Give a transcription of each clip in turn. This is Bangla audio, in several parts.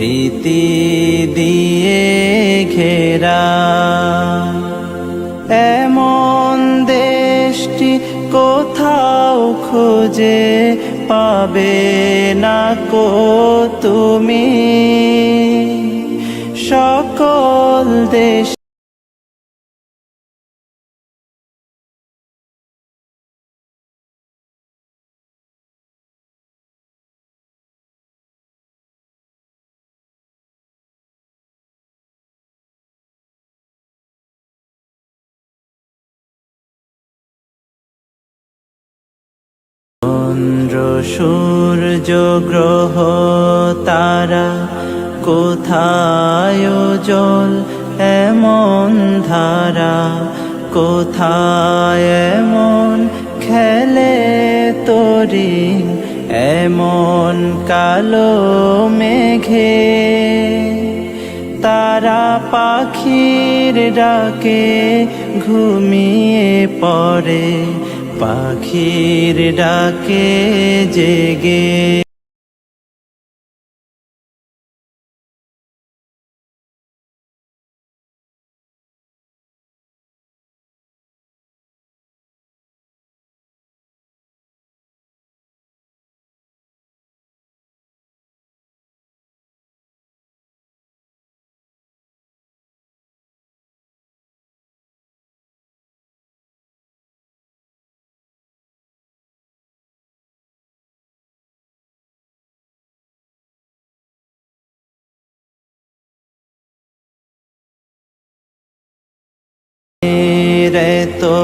স্মৃতি দিয়ে ঘেরা। এমন দেশটি কোথাও খুঁজে পাবে না কো তুমি। সকল দেশ সূর্য গ্রহ তারা কোথায় জল? এমন ধারা কোথায়? এমন খেলে তরি? এমন কালো মেঘে? তারা পাখির ডাকে ঘুমিয়ে পড়ে। পাখির ডাকে জেগে।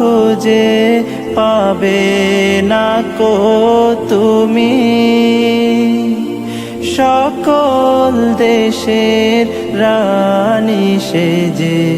খুঁজে পাবে না কো তুমি। সকল দেশের রানী সেজে